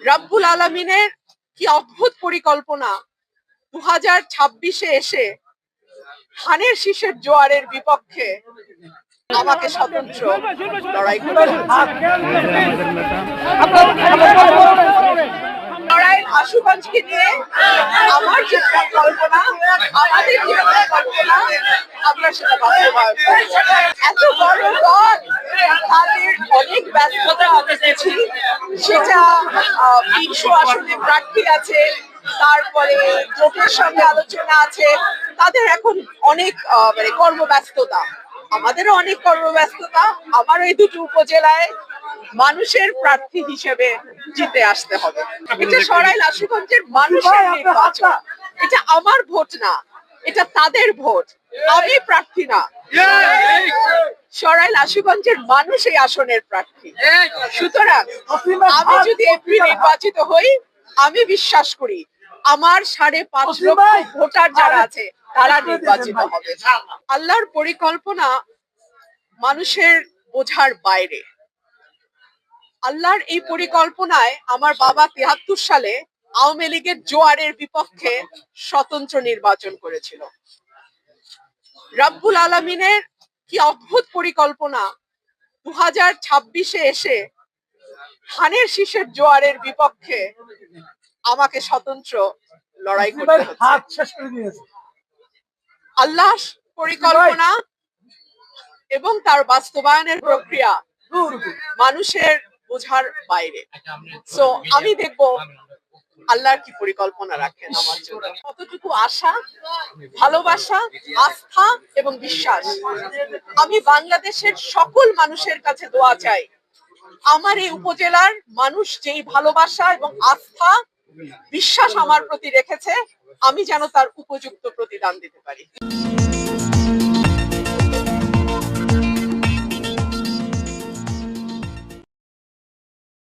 রাব্বুল আলমিনের কি অদ্ভুত পরিকল্পনা দু হাজার ছাব্বিশে এসে ধানের শীষের জোয়ারের বিপক্ষে আমাকে স্বতন্ত্র লড়াই হচ্ছে। আশুগঞ্জকে নিয়ে আমার যে আমাদের কল্পনা সেটা এত বড় দল অনেক ব্যস্ততা আমি সেটা আহ, বিংশ আসনে প্রার্থী আছে তারপরে জোটের সঙ্গে আলোচনা আছে। তাদের এখন অনেক আহ, মানে কর্মব্যস্ততা। আমাদেরও অনেক কর্মব্যস্ততা। আমার এই দুটো উপজেলায় মানুষের প্রার্থী হিসেবে জিতে আসতে হবে। এটা সরাইল আশুগঞ্জের মানুষের নির্বাচন। এটা আমার ভোট না এটা তাদের ভোট। আমি প্রার্থী না। সরাইল আশুগঞ্জের মানুষ এই আসনের প্রার্থী। সুতরাং আমি যদি এমপি নির্বাচিত হই আমি বিশ্বাস করি আমার সাড়ে পাঁচ লক্ষ ভোটার যারা আছে তারা নির্বাচিত হবে। আল্লাহর পরিকল্পনা মানুষের বোঝার বাইরে। আল্লাহর এই পরিকল্পনায় আমার বাবা তিয়াত্তর সালে আওয়ামী লীগের জোয়ারের বিপক্ষে স্বতন্ত্র নির্বাচন করেছিল। রাব্বুল আলমিনের কি অদ্ভুত পরিকল্পনা। দু হাজার ছাব্বিশে এসে ধানের শীষের জোয়ারের বিপক্ষে আমাকে স্বতন্ত্র লড়াই করতে আল্লাহ পরিকল্পনা এবং তার বাস্তবায়নের প্রক্রিয়া মানুষের বোঝার বাইরে। সো আমি দেখব আল্লাহর কি পরিকল্পনা রাখেন আমার জন্য? কতটুকু আশা ভালোবাসা আস্থা এবং বিশ্বাস? আমি বাংলাদেশের সকল মানুষের কাছে দোয়া চাই। আমার এই উপজেলার মানুষ যেই ভালোবাসা এবং আস্থা বিশ্বাস আমার প্রতি রেখেছে আমি যেন তার উপযুক্ত প্রতিদান দিতে পারি।